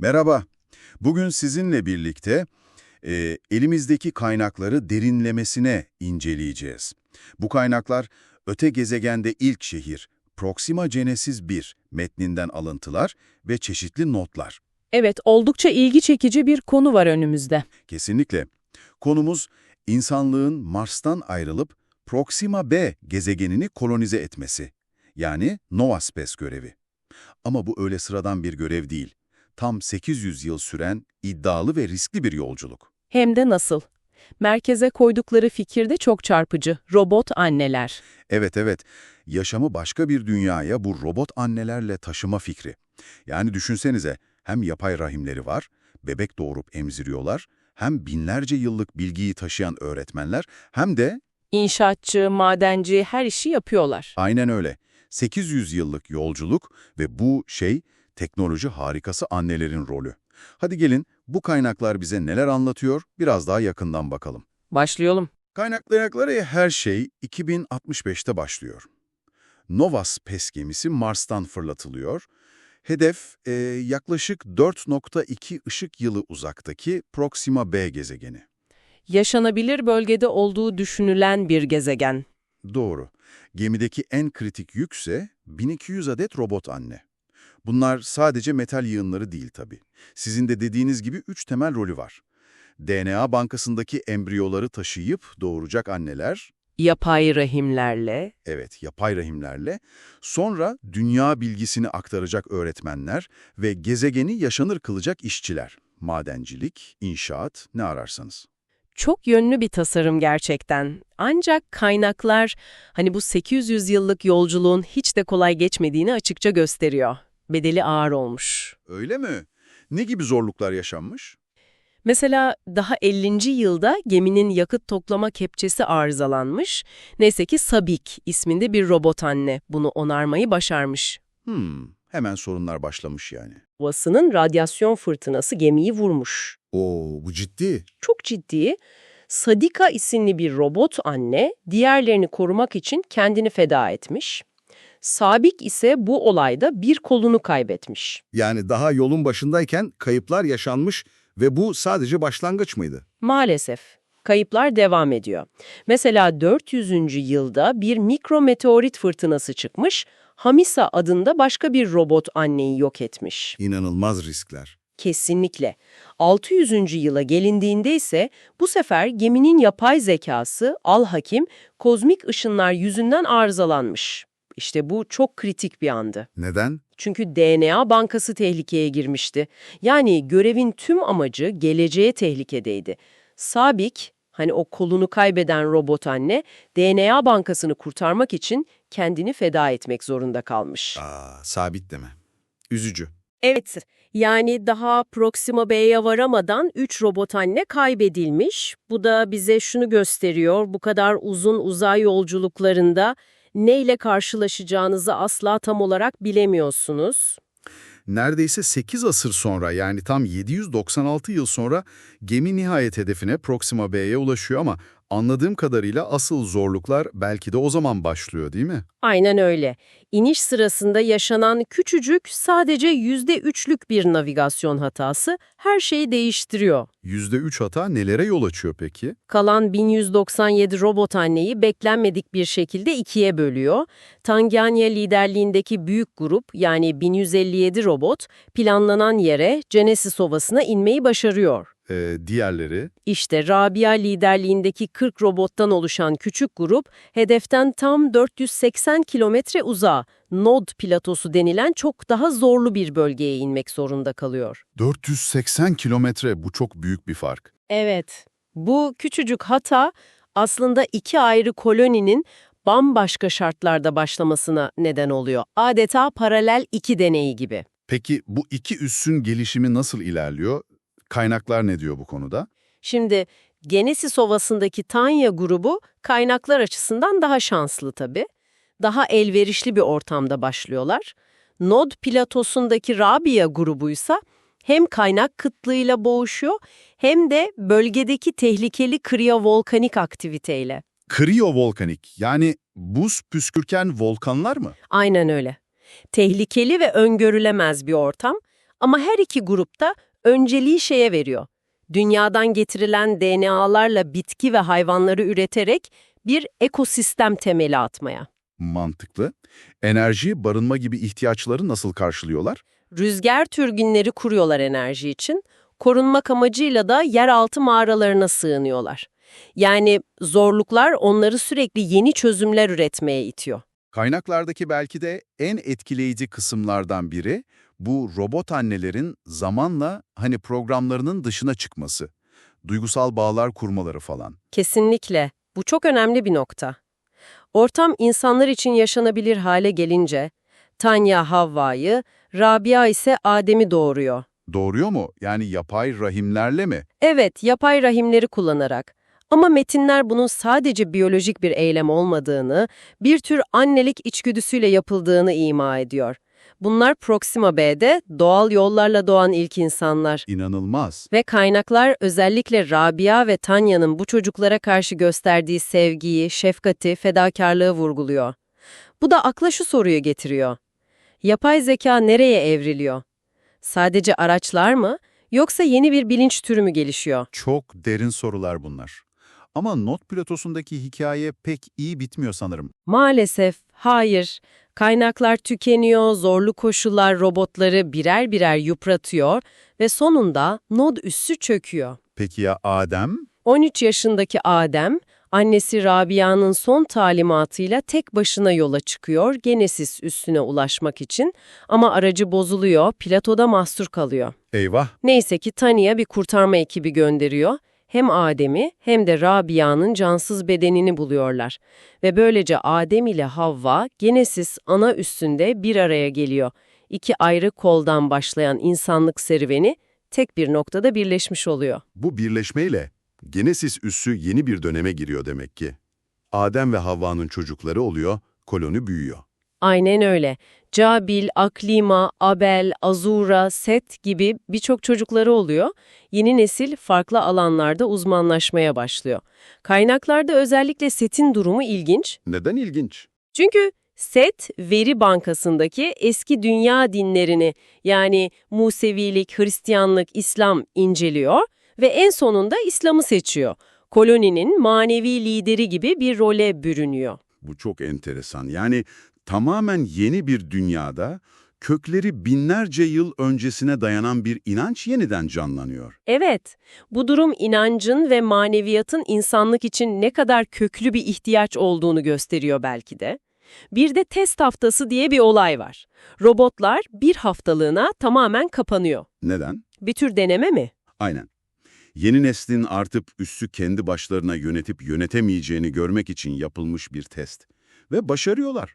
Merhaba. Bugün sizinle birlikte e, elimizdeki kaynakları derinlemesine inceleyeceğiz. Bu kaynaklar öte gezegende ilk şehir Proxima Genesis 1 metninden alıntılar ve çeşitli notlar. Evet, oldukça ilgi çekici bir konu var önümüzde. Kesinlikle. Konumuz insanlığın Mars'tan ayrılıp Proxima B gezegenini kolonize etmesi. Yani Nova Space görevi. Ama bu öyle sıradan bir görev değil. Tam 800 yıl süren iddialı ve riskli bir yolculuk. Hem de nasıl? Merkeze koydukları fikir de çok çarpıcı. Robot anneler. Evet evet, yaşamı başka bir dünyaya bu robot annelerle taşıma fikri. Yani düşünsenize, hem yapay rahimleri var, bebek doğurup emziriyorlar, hem binlerce yıllık bilgiyi taşıyan öğretmenler, hem de İnşaatçı, madenci her işi yapıyorlar. aynen öyle, 800 yıllık yolculuk ve bu şey, teknoloji harikası annelerin rolü. Hadi gelin, bu kaynaklar bize neler anlatıyor, biraz daha yakından bakalım. Başlayalım. Kaynaklayacakları her şey 2065'te başlıyor. Nova Space gemisi Mars'tan fırlatılıyor. Hedef e, yaklaşık 4.2 ışık yılı uzaktaki Proxima B gezegeni. Yaşanabilir bölgede olduğu düşünülen bir gezegen. Doğru. Gemideki en kritik yükse 1200 adet robot anne. Bunlar sadece metal yığınları değil tabii. Sizin de dediğiniz gibi üç temel rolü var. DNA bankasındaki embriyoları taşıyıp doğuracak anneler, Yapay rahimlerle. Evet, yapay rahimlerle. Sonra dünya bilgisini aktaracak öğretmenler ve gezegeni yaşanır kılacak işçiler. Madencilik, inşaat, ne ararsanız. Çok yönlü bir tasarım gerçekten. Ancak kaynaklar hani bu 800 yıllık yolculuğun hiç de kolay geçmediğini açıkça gösteriyor. Bedeli ağır olmuş. Öyle mi? Ne gibi zorluklar yaşanmış? Mesela daha 50. yılda geminin yakıt toplama kepçesi arızalanmış. Neyse ki Sabik isminde bir robot anne bunu onarmayı başarmış. Hmm, hemen sorunlar başlamış yani. Havasının radyasyon fırtınası gemiyi vurmuş. Oo, bu ciddi. Çok ciddi. Sadika isimli bir robot anne diğerlerini korumak için kendini feda etmiş. Sabik ise bu olayda bir kolunu kaybetmiş. Yani daha yolun başındayken kayıplar yaşanmış ve bu sadece başlangıç mıydı? Maalesef kayıplar devam ediyor. Mesela 400. yılda bir mikrometeorit fırtınası çıkmış, Hamisa adında başka bir robot anneyi yok etmiş. İnanılmaz riskler. Kesinlikle. 600. yıla gelindiğinde ise bu sefer geminin yapay zekası Al-Hakim kozmik ışınlar yüzünden arızalanmış. İşte bu çok kritik bir andı. Neden? Çünkü DNA bankası tehlikeye girmişti. Yani görevin tüm amacı geleceğe tehlikedeydi. Sabik, hani o kolunu kaybeden robot anne, DNA bankasını kurtarmak için kendini feda etmek zorunda kalmış. Aa, sabit deme. Üzücü. Evet, yani daha Proxima B'ye varamadan 3 robot anne kaybedilmiş. Bu da bize şunu gösteriyor, bu kadar uzun uzay yolculuklarında neyle karşılaşacağınızı asla tam olarak bilemiyorsunuz. Neredeyse 8 asır sonra yani tam 796 yıl sonra gemi nihayet hedefine Proxima B'ye ulaşıyor ama anladığım kadarıyla asıl zorluklar belki de o zaman başlıyor değil mi? Aynen öyle. İniş sırasında yaşanan küçücük, sadece %3'lük bir navigasyon hatası her şeyi değiştiriyor. %3 hata nelere yol açıyor peki? Kalan 1197 robot anneyi beklenmedik bir şekilde ikiye bölüyor. Tanganya liderliğindeki büyük grup yani 1157 robot planlanan yere Genesis Ovası'na inmeyi başarıyor. Ee, diğerleri? İşte Rabia liderliğindeki 40 robottan oluşan küçük grup hedeften tam 480 kilometre uzağa Nod platosu denilen çok daha zorlu bir bölgeye inmek zorunda kalıyor. 480 kilometre bu çok büyük bir fark. Evet, bu küçücük hata aslında iki ayrı koloninin bambaşka şartlarda başlamasına neden oluyor. Adeta paralel iki deneyi gibi. Peki bu iki üssün gelişimi nasıl ilerliyor? Kaynaklar ne diyor bu konuda? Şimdi Genesis Ovası'ndaki Tanya grubu kaynaklar açısından daha şanslı tabii. Daha elverişli bir ortamda başlıyorlar. Nod platosundaki Rabia grubuysa hem kaynak kıtlığıyla boğuşuyor hem de bölgedeki tehlikeli kriyovolkanik aktiviteyle. Kriyovolkanik yani buz püskürken volkanlar mı? Aynen öyle. Tehlikeli ve öngörülemez bir ortam Ama her iki grupta önceliği şeye veriyor. Dünyadan getirilen DNA'larla bitki ve hayvanları üreterek bir ekosistem temeli atmaya. Mantıklı. Enerji, barınma gibi ihtiyaçları nasıl karşılıyorlar? Rüzgar türbinleri kuruyorlar enerji için, korunmak amacıyla da yeraltı mağaralarına sığınıyorlar. Yani zorluklar onları sürekli yeni çözümler üretmeye itiyor. Kaynaklardaki belki de en etkileyici kısımlardan biri bu robot annelerin zamanla hani programlarının dışına çıkması, duygusal bağlar kurmaları falan. Kesinlikle. Bu çok önemli bir nokta. Ortam insanlar için yaşanabilir hale gelince, Tanya Havva'yı, Rabia ise Adem'i doğuruyor. Doğruyor mu? Yani yapay rahimlerle mi? Evet, yapay rahimleri kullanarak. Ama metinler bunun sadece biyolojik bir eylem olmadığını, bir tür annelik içgüdüsüyle yapıldığını ima ediyor. Bunlar Proxima B'de doğal yollarla doğan ilk insanlar. İnanılmaz. Ve kaynaklar özellikle Rabia ve Tanya'nın bu çocuklara karşı gösterdiği sevgiyi, şefkati, fedakarlığı vurguluyor. Bu da akla şu soruyu getiriyor. Yapay zeka nereye evriliyor? Sadece araçlar mı, yoksa yeni bir bilinç türü mü gelişiyor? Çok derin sorular bunlar. Ama not platosundaki hikaye pek iyi bitmiyor sanırım. Maalesef hayır. Kaynaklar tükeniyor, zorlu koşullar robotları birer birer yıpratıyor ve sonunda nod üssü çöküyor. Peki ya Adem? 13 yaşındaki Adem, annesi Rabia'nın son talimatıyla tek başına yola çıkıyor Genesis üssüne ulaşmak için ama aracı bozuluyor, platoda mahsur kalıyor. Eyvah! Neyse ki Tanya bir kurtarma ekibi gönderiyor. Hem Adem'i hem de Rabia'nın cansız bedenini buluyorlar. Ve böylece Adem ile Havva Genesis ana üstünde bir araya geliyor. İki ayrı koldan başlayan insanlık serüveni tek bir noktada birleşmiş oluyor. Bu birleşmeyle Genesis üssü yeni bir döneme giriyor demek ki. Adem ve Havva'nın çocukları oluyor, koloni büyüyor. Aynen öyle. Cabil, Aklima, Abel, Azura, Set gibi birçok çocukları oluyor. Yeni nesil farklı alanlarda uzmanlaşmaya başlıyor. Kaynaklarda özellikle Set'in durumu ilginç. Neden ilginç? Çünkü Set, veri bankasındaki eski dünya dinlerini yani Musevilik, Hristiyanlık, İslam inceliyor ve en sonunda İslam'ı seçiyor. Koloninin manevi lideri gibi bir role bürünüyor. Bu çok enteresan. Yani tamamen yeni bir dünyada kökleri binlerce yıl öncesine dayanan bir inanç yeniden canlanıyor. Evet, bu durum inancın ve maneviyatın insanlık için ne kadar köklü bir ihtiyaç olduğunu gösteriyor belki de. Bir de test haftası diye bir olay var. Robotlar bir haftalığına tamamen kapanıyor. Neden? Bir tür deneme mi? Aynen. Yeni neslin artıp üssü kendi başlarına yönetip yönetemeyeceğini görmek için yapılmış bir test. Ve başarıyorlar.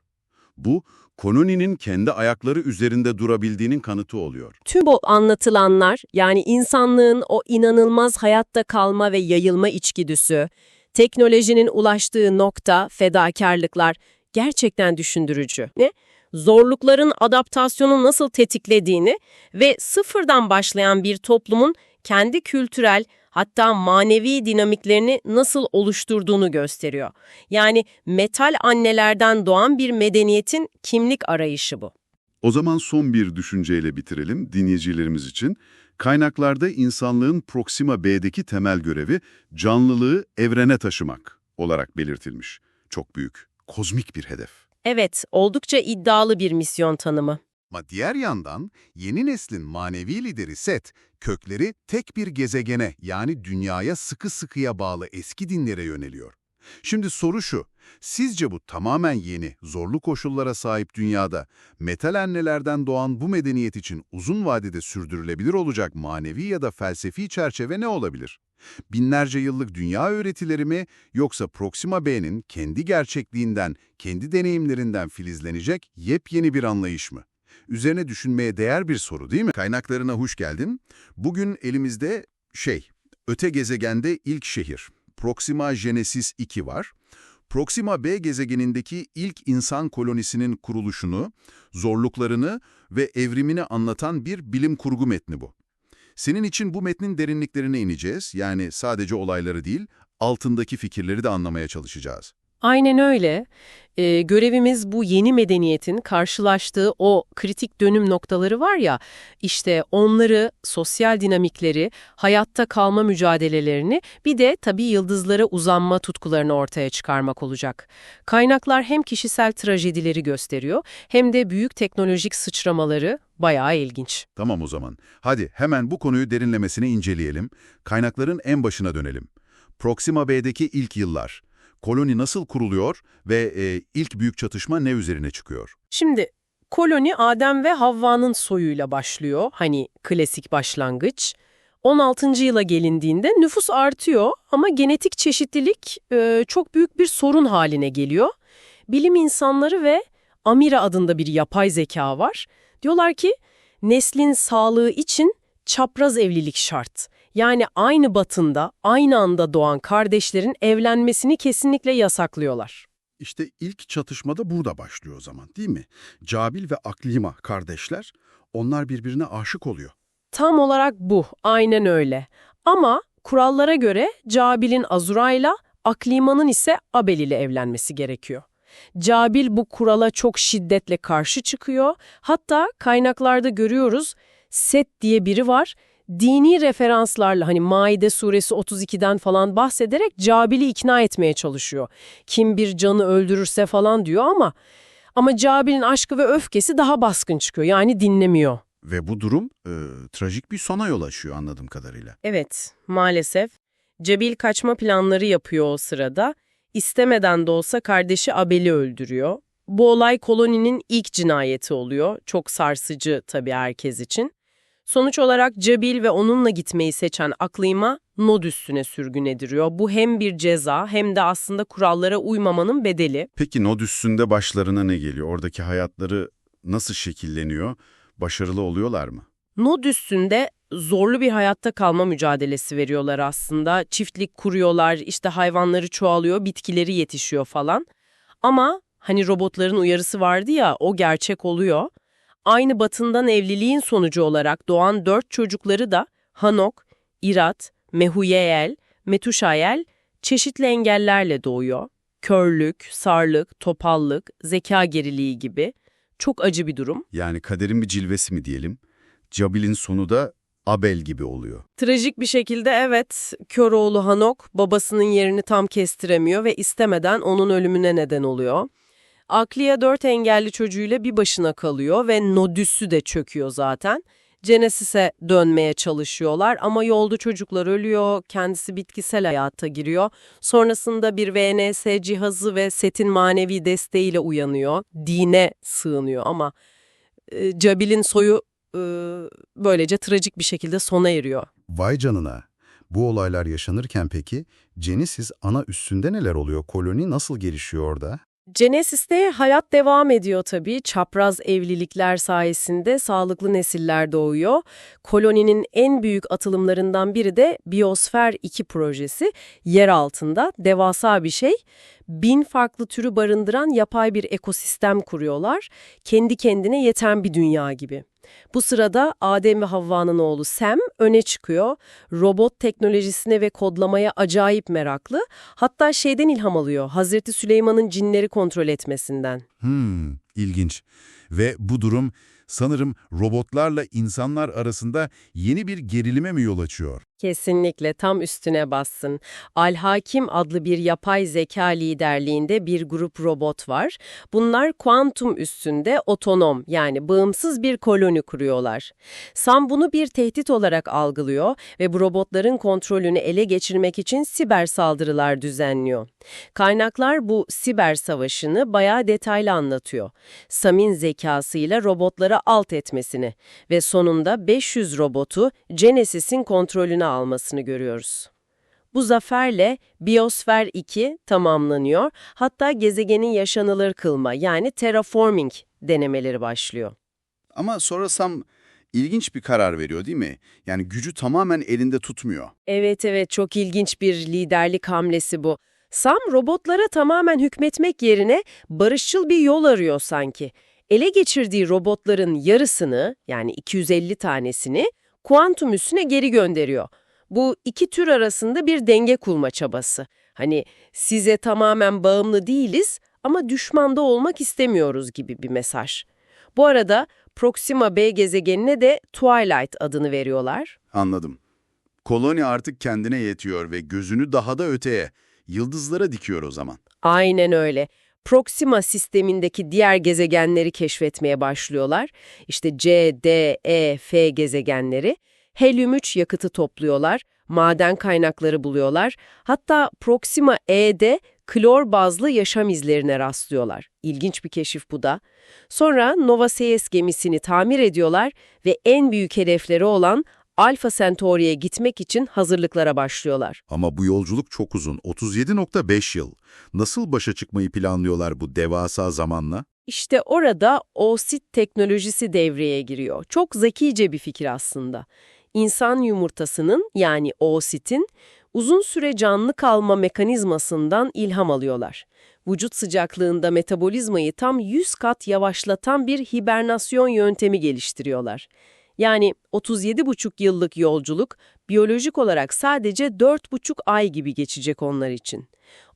Bu, koloninin kendi ayakları üzerinde durabildiğinin kanıtı oluyor. Tüm bu anlatılanlar, yani insanlığın o inanılmaz hayatta kalma ve yayılma içgüdüsü, teknolojinin ulaştığı nokta, fedakarlıklar gerçekten düşündürücü. Ne? Zorlukların adaptasyonu nasıl tetiklediğini ve sıfırdan başlayan bir toplumun kendi kültürel hatta manevi dinamiklerini nasıl oluşturduğunu gösteriyor. Yani metal annelerden doğan bir medeniyetin kimlik arayışı bu. O zaman son bir düşünceyle bitirelim dinleyicilerimiz için. Kaynaklarda insanlığın Proxima B'deki temel görevi canlılığı evrene taşımak olarak belirtilmiş. Çok büyük, kozmik bir hedef. Evet, oldukça iddialı bir misyon tanımı. Ama diğer yandan yeni neslin manevi lideri Set, kökleri tek bir gezegene yani dünyaya sıkı sıkıya bağlı eski dinlere yöneliyor. Şimdi soru şu, sizce bu tamamen yeni, zorlu koşullara sahip dünyada metal annelerden doğan bu medeniyet için uzun vadede sürdürülebilir olacak manevi ya da felsefi çerçeve ne olabilir? Binlerce yıllık dünya öğretileri mi yoksa Proxima B'nin kendi gerçekliğinden, kendi deneyimlerinden filizlenecek yepyeni bir anlayış mı? Üzerine düşünmeye değer bir soru değil mi? Kaynaklarına hoş geldin. Bugün elimizde şey, öte gezegende ilk şehir. Proxima Genesis 2 var. Proxima B gezegenindeki ilk insan kolonisinin kuruluşunu, zorluklarını ve evrimini anlatan bir bilim kurgu metni bu. Senin için bu metnin derinliklerine ineceğiz. Yani sadece olayları değil, altındaki fikirleri de anlamaya çalışacağız. Aynen öyle. Ee, görevimiz bu yeni medeniyetin karşılaştığı o kritik dönüm noktaları var ya, işte onları, sosyal dinamikleri, hayatta kalma mücadelelerini, bir de tabii yıldızlara uzanma tutkularını ortaya çıkarmak olacak. Kaynaklar hem kişisel trajedileri gösteriyor, hem de büyük teknolojik sıçramaları bayağı ilginç. Tamam o zaman. Hadi hemen bu konuyu derinlemesine inceleyelim. Kaynakların en başına dönelim. Proxima B'deki ilk yıllar. Koloni nasıl kuruluyor ve e, ilk büyük çatışma ne üzerine çıkıyor? Şimdi koloni Adem ve Havva'nın soyuyla başlıyor. Hani klasik başlangıç. 16. yıla gelindiğinde nüfus artıyor ama genetik çeşitlilik e, çok büyük bir sorun haline geliyor. Bilim insanları ve Amira adında bir yapay zeka var. Diyorlar ki neslin sağlığı için çapraz evlilik şart. Yani aynı batında, aynı anda doğan kardeşlerin evlenmesini kesinlikle yasaklıyorlar. İşte ilk çatışmada burada başlıyor o zaman değil mi? Cabil ve Aklima kardeşler, onlar birbirine aşık oluyor. Tam olarak bu, aynen öyle. Ama kurallara göre Cabil'in Azura'yla, Aklima'nın ise Abel ile evlenmesi gerekiyor. Cabil bu kurala çok şiddetle karşı çıkıyor. Hatta kaynaklarda görüyoruz, Set diye biri var, dini referanslarla hani Maide suresi 32'den falan bahsederek Cabil'i ikna etmeye çalışıyor. Kim bir canı öldürürse falan diyor ama ama Cabil'in aşkı ve öfkesi daha baskın çıkıyor. Yani dinlemiyor. Ve bu durum e, trajik bir sona yol açıyor anladığım kadarıyla. Evet, maalesef. Cabil kaçma planları yapıyor o sırada. İstemeden de olsa kardeşi Abel'i öldürüyor. Bu olay koloninin ilk cinayeti oluyor. Çok sarsıcı tabii herkes için. Sonuç olarak Cabil ve onunla gitmeyi seçen Aklima Nod üstüne sürgün ediliyor. Bu hem bir ceza hem de aslında kurallara uymamanın bedeli. Peki Nod üstünde başlarına ne geliyor? Oradaki hayatları nasıl şekilleniyor? Başarılı oluyorlar mı? Nod üstünde zorlu bir hayatta kalma mücadelesi veriyorlar aslında. Çiftlik kuruyorlar, işte hayvanları çoğalıyor, bitkileri yetişiyor falan. Ama hani robotların uyarısı vardı ya, o gerçek oluyor. Aynı batından evliliğin sonucu olarak doğan dört çocukları da Hanok, İrat, Mehuyeyel, Metuşayel çeşitli engellerle doğuyor. Körlük, sarlık, topallık, zeka geriliği gibi. Çok acı bir durum. Yani kaderin bir cilvesi mi diyelim? Cabil'in sonu da Abel gibi oluyor. Trajik bir şekilde evet, Köroğlu Hanok babasının yerini tam kestiremiyor ve istemeden onun ölümüne neden oluyor. Akliye dört engelli çocuğuyla bir başına kalıyor ve Nodüs'ü de çöküyor zaten. Genesis'e dönmeye çalışıyorlar ama yolda çocuklar ölüyor, kendisi bitkisel hayata giriyor. Sonrasında bir VNS cihazı ve setin manevi desteğiyle uyanıyor, dine sığınıyor ama e, Cabil'in soyu e, böylece trajik bir şekilde sona eriyor. Vay canına. Bu olaylar yaşanırken peki Genesis ana üstünde neler oluyor? Koloni nasıl gelişiyor orada? Genesis'te hayat devam ediyor tabii. Çapraz evlilikler sayesinde sağlıklı nesiller doğuyor. Koloninin en büyük atılımlarından biri de Biosfer 2 projesi. Yer altında devasa bir şey. Bin farklı türü barındıran yapay bir ekosistem kuruyorlar. Kendi kendine yeten bir dünya gibi. Bu sırada Adem ve Havva'nın oğlu Sam öne çıkıyor. Robot teknolojisine ve kodlamaya acayip meraklı. Hatta şeyden ilham alıyor. Hazreti Süleyman'ın cinleri kontrol etmesinden. Hmm, ilginç. Ve bu durum sanırım robotlarla insanlar arasında yeni bir gerilime mi yol açıyor? Kesinlikle tam üstüne bassın. Al-Hakim adlı bir yapay zeka liderliğinde bir grup robot var. Bunlar kuantum üstünde otonom yani bağımsız bir koloni kuruyorlar. Sam bunu bir tehdit olarak algılıyor ve bu robotların kontrolünü ele geçirmek için siber saldırılar düzenliyor. Kaynaklar bu siber savaşını bayağı detaylı anlatıyor. Sam'in zekasıyla robotlara alt etmesini ve sonunda 500 robotu Genesis'in kontrolüne almasını görüyoruz. Bu zaferle Biosfer 2 tamamlanıyor, hatta gezegenin yaşanılır kılma yani terraforming denemeleri başlıyor. Ama sonra Sam ilginç bir karar veriyor değil mi? Yani gücü tamamen elinde tutmuyor. Evet evet çok ilginç bir liderlik hamlesi bu. Sam robotlara tamamen hükmetmek yerine barışçıl bir yol arıyor sanki. Ele geçirdiği robotların yarısını yani 250 tanesini kuantum üssüne geri gönderiyor. Bu iki tür arasında bir denge kurma çabası. Hani size tamamen bağımlı değiliz ama düşmanda olmak istemiyoruz gibi bir mesaj. Bu arada Proxima b gezegenine de Twilight adını veriyorlar. Anladım. Koloni artık kendine yetiyor ve gözünü daha da öteye, yıldızlara dikiyor o zaman. Aynen öyle. Proxima sistemindeki diğer gezegenleri keşfetmeye başlıyorlar. İşte C, D, E, F gezegenleri. Helyum-3 yakıtı topluyorlar, maden kaynakları buluyorlar. Hatta Proxima E'de klor bazlı yaşam izlerine rastlıyorlar. İlginç bir keşif bu da. Sonra Nova Seyes gemisini tamir ediyorlar ve en büyük hedefleri olan Alpha Centauri'ye gitmek için hazırlıklara başlıyorlar. Ama bu yolculuk çok uzun, 37.5 yıl. Nasıl başa çıkmayı planlıyorlar bu devasa zamanla? İşte orada oosit teknolojisi devreye giriyor. Çok zekice bir fikir aslında. İnsan yumurtasının yani oositin uzun süre canlı kalma mekanizmasından ilham alıyorlar. Vücut sıcaklığında metabolizmayı tam 100 kat yavaşlatan bir hibernasyon yöntemi geliştiriyorlar. Yani 37,5 yıllık yolculuk biyolojik olarak sadece 4,5 ay gibi geçecek onlar için.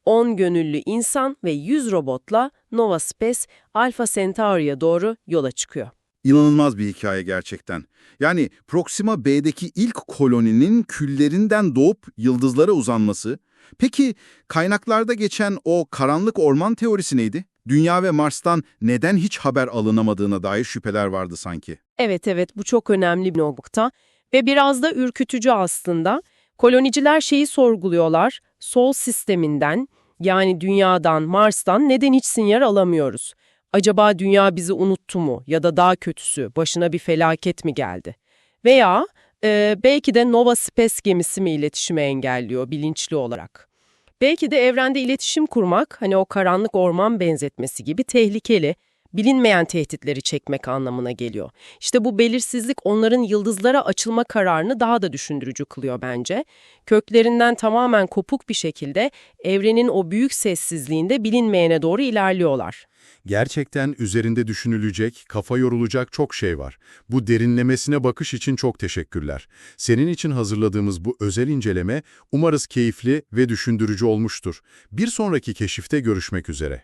10 gönüllü insan ve 100 robotla Nova Space Alpha Centauri'ye doğru yola çıkıyor. İnanılmaz bir hikaye gerçekten. Yani Proxima B'deki ilk koloninin küllerinden doğup yıldızlara uzanması. Peki kaynaklarda geçen o karanlık orman teorisi neydi? Dünya ve Mars'tan neden hiç haber alınamadığına dair şüpheler vardı sanki. Evet evet bu çok önemli bir nokta ve biraz da ürkütücü aslında. Koloniciler şeyi sorguluyorlar, Sol sisteminden yani Dünya'dan, Mars'tan neden hiç sinyal alamıyoruz? Acaba Dünya bizi unuttu mu ya da daha kötüsü başına bir felaket mi geldi? Veya e, belki de Nova Space gemisi mi iletişimi engelliyor bilinçli olarak? Belki de evrende iletişim kurmak hani o karanlık orman benzetmesi gibi tehlikeli, bilinmeyen tehditleri çekmek anlamına geliyor. İşte bu belirsizlik onların yıldızlara açılma kararını daha da düşündürücü kılıyor bence. Köklerinden tamamen kopuk bir şekilde evrenin o büyük sessizliğinde bilinmeyene doğru ilerliyorlar. Gerçekten üzerinde düşünülecek, kafa yorulacak çok şey var. Bu derinlemesine bakış için çok teşekkürler. Senin için hazırladığımız bu özel inceleme umarız keyifli ve düşündürücü olmuştur. Bir sonraki keşifte görüşmek üzere.